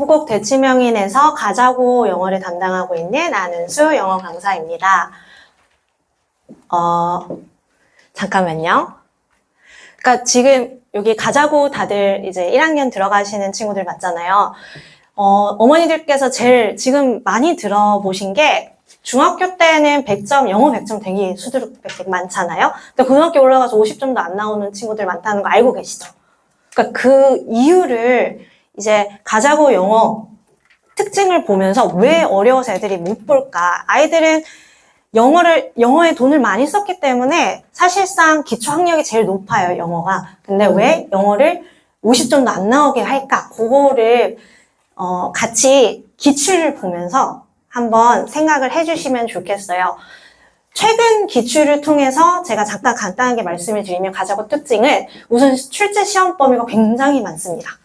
후곡 대치명인에서 가자고 영어를 담당하고 있는 안은수 영어 강사입니다. 어, 잠깐만요. 그러니까 지금 여기 가자고 다들 이제 1학년 들어가시는 친구들 맞잖아요. 어, 어머니들께서 제일 지금 많이 들어보신 게 중학교 때는 100점, 영어 100점 되게 수두룩 많잖아요. 근데 고등학교 올라가서 50점도 안 나오는 친구들 많다는 거 알고 계시죠? 그러니까 그 이유를 이제 가자고 영어 특징을 보면서 왜 어려워서 애들이 못 볼까? 아이들은 영어를, 영어에 돈을 많이 썼기 때문에 사실상 기초 학력이 제일 높아요, 영어가. 근데 왜 영어를 50점도 안 나오게 할까? 그거를, 어, 같이 기출을 보면서 한번 생각을 해주시면 좋겠어요. 최근 기출을 통해서 제가 잠깐 간단하게 말씀을 드리면 가자고 특징은 우선 출제 시험 범위가 굉장히 많습니다.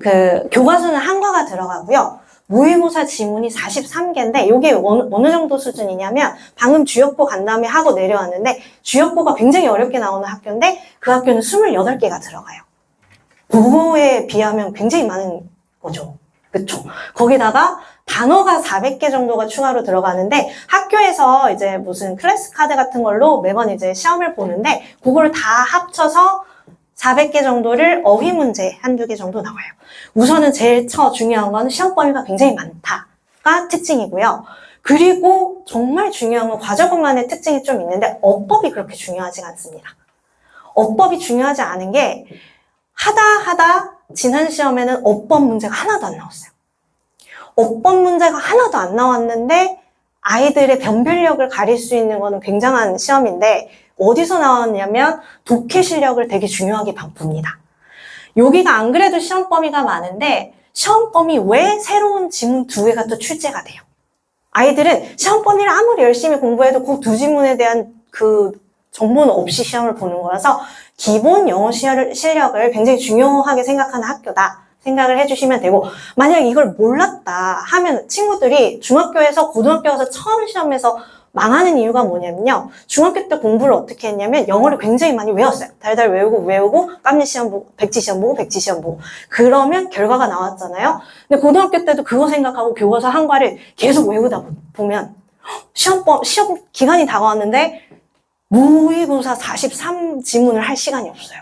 그 교과서는 한과가 들어가고요. 모의고사 지문이 43개인데 이게 어느, 정도 수준이냐면 방금 주역보 간 다음에 하고 내려왔는데 주역보가 굉장히 어렵게 나오는 학교인데 그 학교는 28개가 들어가요. 국어에 비하면 굉장히 많은 거죠. 그쵸? 거기다가 단어가 400개 정도가 추가로 들어가는데 학교에서 이제 무슨 클래스 카드 같은 걸로 매번 이제 시험을 보는데 그거를 다 합쳐서 400개 정도를 어휘 문제 한두 개 정도 나와요. 우선은 제일 처 중요한 건 시험 범위가 굉장히 많다가 특징이고요. 그리고 정말 중요한 건 과저금만의 특징이 좀 있는데 어법이 그렇게 중요하지 않습니다. 어법이 중요하지 않은 게 하다 하다 지난 시험에는 어법 문제가 하나도 안 나왔어요. 어법 문제가 하나도 안 나왔는데 아이들의 변별력을 가릴 수 있는 거는 굉장한 시험인데 어디서 나왔냐면 독해 실력을 되게 중요하게 봅니다. 여기가 안 그래도 시험 범위가 많은데 시험 범위 왜 새로운 지문 두 개가 또 출제가 돼요? 아이들은 시험 범위를 아무리 열심히 공부해도 그 두 지문에 대한 그 정보는 없이 시험을 보는 거라서 기본 영어 실력을 굉장히 중요하게 생각하는 학교다. 생각을 해주시면 되고 만약 이걸 몰랐다 하면 친구들이 중학교에서 고등학교 와서 처음 시험에서 망하는 이유가 뭐냐면요. 중학교 때 공부를 어떻게 했냐면 영어를 굉장히 많이 외웠어요. 달달 외우고 외우고 깜리 시험 보고 백지 시험 보고 백지 시험 보고 그러면 결과가 나왔잖아요. 근데 고등학교 때도 그거 생각하고 교과서 한 과를 계속 외우다 보면 시험 시험 기간이 다가왔는데 모의고사 43 지문을 할 시간이 없어요.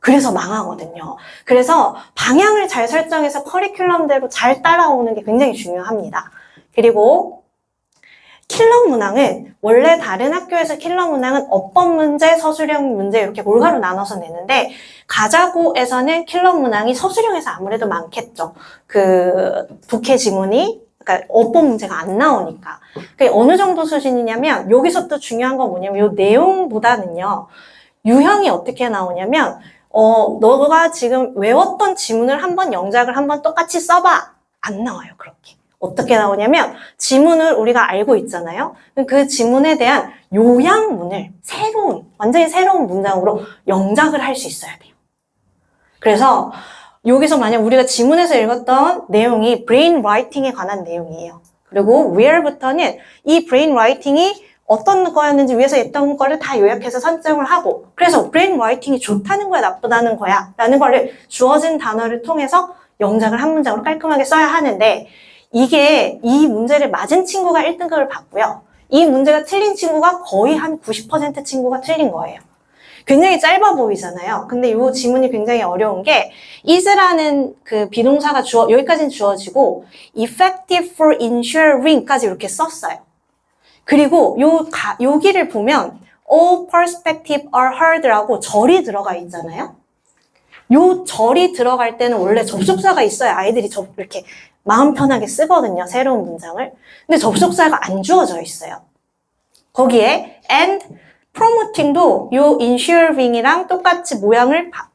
그래서 망하거든요. 그래서 방향을 잘 설정해서 커리큘럼대로 잘 따라오는 게 굉장히 중요합니다. 그리고 킬러 문항은 원래 다른 학교에서 킬러 문항은 어법 문제, 서술형 문제 이렇게 골고루 나눠서 내는데 가자고에서는 킬러 문항이 서술형에서 아무래도 많겠죠. 그 독해 지문이 그러니까 어법 문제가 안 나오니까. 그게 어느 정도 수준이냐면 여기서 또 중요한 건 뭐냐면 이 내용보다는요. 유형이 어떻게 나오냐면 어, 너가 지금 외웠던 지문을 한번 영작을 한번 똑같이 써봐. 안 나와요, 그렇게. 어떻게 나오냐면, 지문을 우리가 알고 있잖아요? 그 지문에 대한 요양문을 새로운, 완전히 새로운 문장으로 영작을 할 수 있어야 돼요. 그래서, 여기서 만약 우리가 지문에서 읽었던 내용이 brain writing에 관한 내용이에요. 그리고 where부터는 이 brain writing이 어떤 거였는지 위에서 했던 거를 다 요약해서 선점을 하고 그래서 브레인 라이팅이 좋다는 거야 나쁘다는 거야 라는 거를 주어진 단어를 통해서 영작을 한 문장으로 깔끔하게 써야 하는데 이게 이 문제를 맞은 친구가 1등급을 받고요. 이 문제가 틀린 친구가 거의 한 90% 친구가 틀린 거예요. 굉장히 짧아 보이잖아요. 근데 이 지문이 굉장히 어려운 게 is라는 그 비동사가 주어 여기까지는 주어지고 effective for ensuring까지 이렇게 썼어요. 그리고 요, 가, 여기를 보면 all perspective are hard라고 절이 들어가 있잖아요. 요 절이 들어갈 때는 원래 접속사가 있어야 아이들이 접, 이렇게 마음 편하게 쓰거든요. 새로운 문장을. 근데 접속사가 안 주어져 있어요. 거기에 and promoting도 요 ensuring이랑 똑같이 모양을 바,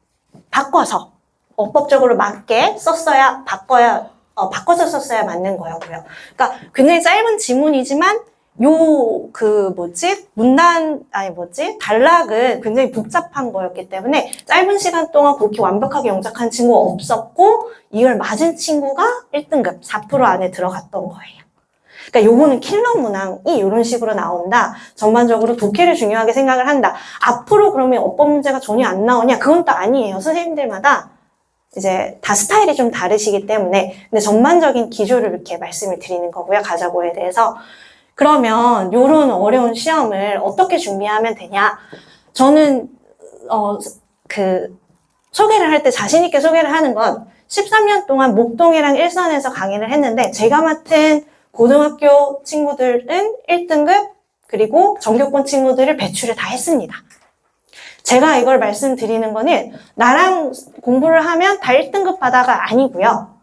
바꿔서 어법적으로 맞게 썼어야 바꿔야 어, 바꿔서 썼어야 맞는 거였고요. 그러니까 굉장히 짧은 지문이지만 요, 그, 뭐지? 문단, 아니, 뭐지? 단락은 굉장히 복잡한 거였기 때문에 짧은 시간 동안 그렇게 완벽하게 영작한 친구가 없었고, 이걸 맞은 친구가 1등급, 4% 안에 들어갔던 거예요. 그러니까 요거는 킬러 문항이 이런 식으로 나온다. 전반적으로 독해를 중요하게 생각을 한다. 앞으로 그러면 어법 문제가 전혀 안 나오냐? 그건 또 아니에요. 선생님들마다 이제 다 스타일이 좀 다르시기 때문에 근데 전반적인 기조를 이렇게 말씀을 드리는 거고요. 가자고에 대해서. 그러면 요런 어려운 시험을 어떻게 준비하면 되냐? 저는 어 그 소개를 할 때 자신 있게 소개를 하는 건 13년 동안 목동이랑 일선에서 강의를 했는데 제가 맡은 고등학교 친구들은 1등급 그리고 전교권 친구들을 배출을 다 했습니다. 제가 이걸 말씀드리는 거는 나랑 공부를 하면 다 1등급 바다가 아니고요.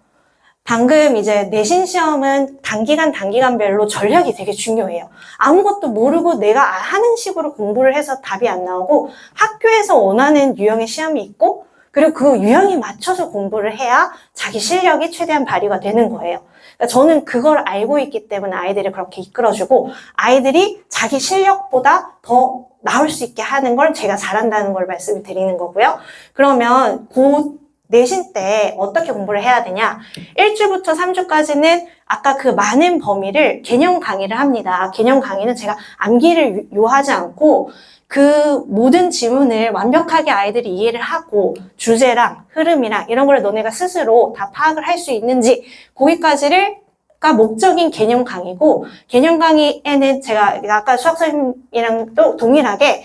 방금 이제 내신 시험은 단기간 단기간별로 전략이 되게 중요해요. 아무것도 모르고 내가 하는 식으로 공부를 해서 답이 안 나오고 학교에서 원하는 유형의 시험이 있고 그리고 그 유형에 맞춰서 공부를 해야 자기 실력이 최대한 발휘가 되는 거예요. 그러니까 저는 그걸 알고 있기 때문에 아이들이 그렇게 이끌어주고 아이들이 자기 실력보다 더 나올 수 있게 하는 걸 제가 잘한다는 걸 말씀을 드리는 거고요. 그러면 곧 내신 때 어떻게 공부를 해야 되냐? 1주부터 3주까지는 아까 그 많은 범위를 개념 강의를 합니다. 개념 강의는 제가 암기를 요하지 않고 그 모든 지문을 완벽하게 아이들이 이해를 하고 주제랑 흐름이랑 이런 걸 너네가 스스로 다 파악을 할 수 있는지 거기까지를 가 목적인 개념 강의고 개념 강의에는 제가 아까 수학 선생님이랑 또 동일하게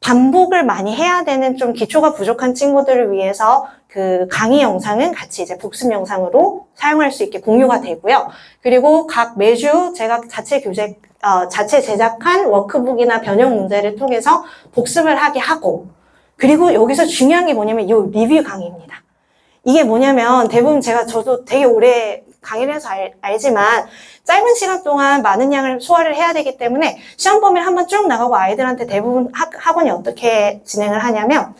반복을 많이 해야 되는 좀 기초가 부족한 친구들을 위해서 그 강의 영상은 같이 이제 복습 영상으로 사용할 수 있게 공유가 되고요. 그리고 각 매주 제가 자체 교재, 어, 자체 제작한 워크북이나 변형 문제를 통해서 복습을 하게 하고, 그리고 여기서 중요한 게 뭐냐면 이 리뷰 강의입니다. 이게 뭐냐면 대부분 제가 저도 되게 오래 강의를 해서 알, 알지만 짧은 시간 동안 많은 양을 소화를 해야 되기 때문에 시험 범위를 한번 쭉 나가고 아이들한테 대부분 학, 학원이 어떻게 진행을 하냐면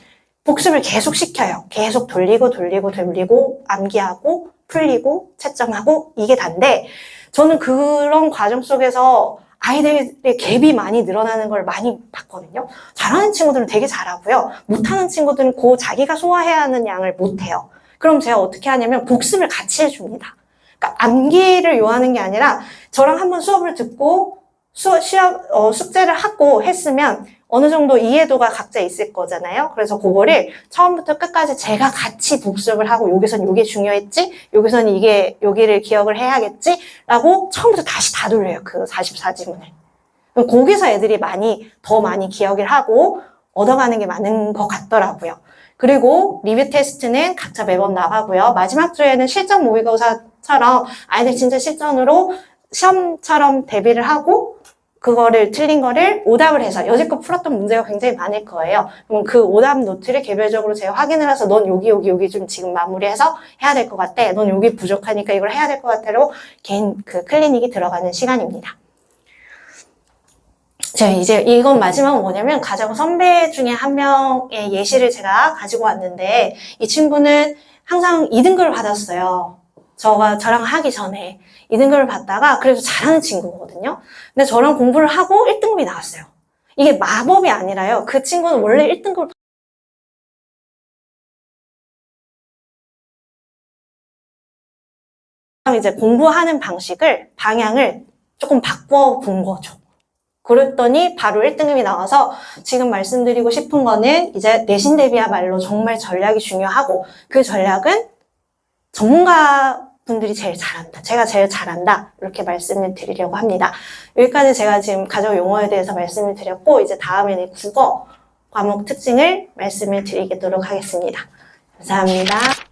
복습을 계속 시켜요. 계속 돌리고 돌리고 돌리고 암기하고 풀리고 채점하고 이게 단데 저는 그런 과정 속에서 아이들의 갭이 많이 늘어나는 걸 많이 봤거든요. 잘하는 친구들은 되게 잘하고요. 못하는 친구들은 그 자기가 소화해야 하는 양을 못해요. 그럼 제가 어떻게 하냐면 복습을 같이 해줍니다. 그러니까 암기를 요하는 게 아니라 저랑 한번 수업을 듣고 수, 시험, 어, 숙제를 하고 했으면 어느 정도 이해도가 각자 있을 거잖아요. 그래서 그거를 처음부터 끝까지 제가 같이 복습을 하고 여기선 이게 중요했지, 여기선 이게 여기를 기억을 해야겠지, 라고 처음부터 다시 다 돌려요. 그 44지문을. 그럼 거기서 애들이 많이 더 많이 기억을 하고 얻어가는 게 많은 것 같더라고요. 그리고 리뷰 테스트는 각자 매번 나가고요. 마지막 주에는 실전 모의고사처럼 아이들 진짜 실전으로 시험처럼 대비를 하고 그거를 틀린 거를 오답을 해서 여지껏 풀었던 문제가 굉장히 많을 거예요. 그럼 그 오답 노트를 개별적으로 제가 확인을 해서 넌 여기 여기 여기 좀 지금 마무리해서 해야 될 것 같아. 넌 여기 부족하니까 이걸 해야 될 것 같아로 개인 그 클리닉이 들어가는 시간입니다. 자, 이제 이건 마지막은 뭐냐면 가자고 선배 중에 한 명의 예시를 제가 가지고 왔는데 이 친구는 항상 2등급을 받았어요. 저가 저랑 하기 전에 2등급을 받다가 그래도 잘하는 친구거든요. 근데 저랑 공부를 하고 1등급이 나왔어요. 이게 마법이 아니라요. 그 친구는 원래 1등급을 이제 공부하는 방식을 방향을 조금 바꿔 본 거죠. 그랬더니 바로 1등급이 나와서 지금 말씀드리고 싶은 거는 이제 내신 대비야말로 정말 전략이 중요하고 그 전략은 전문가 분들이 제일 잘한다. 제가 제일 잘한다. 이렇게 말씀을 드리려고 합니다. 여기까지 제가 지금 가족 용어에 대해서 말씀을 드렸고 이제 다음에는 국어 과목 특징을 말씀을 드리도록 하겠습니다. 감사합니다.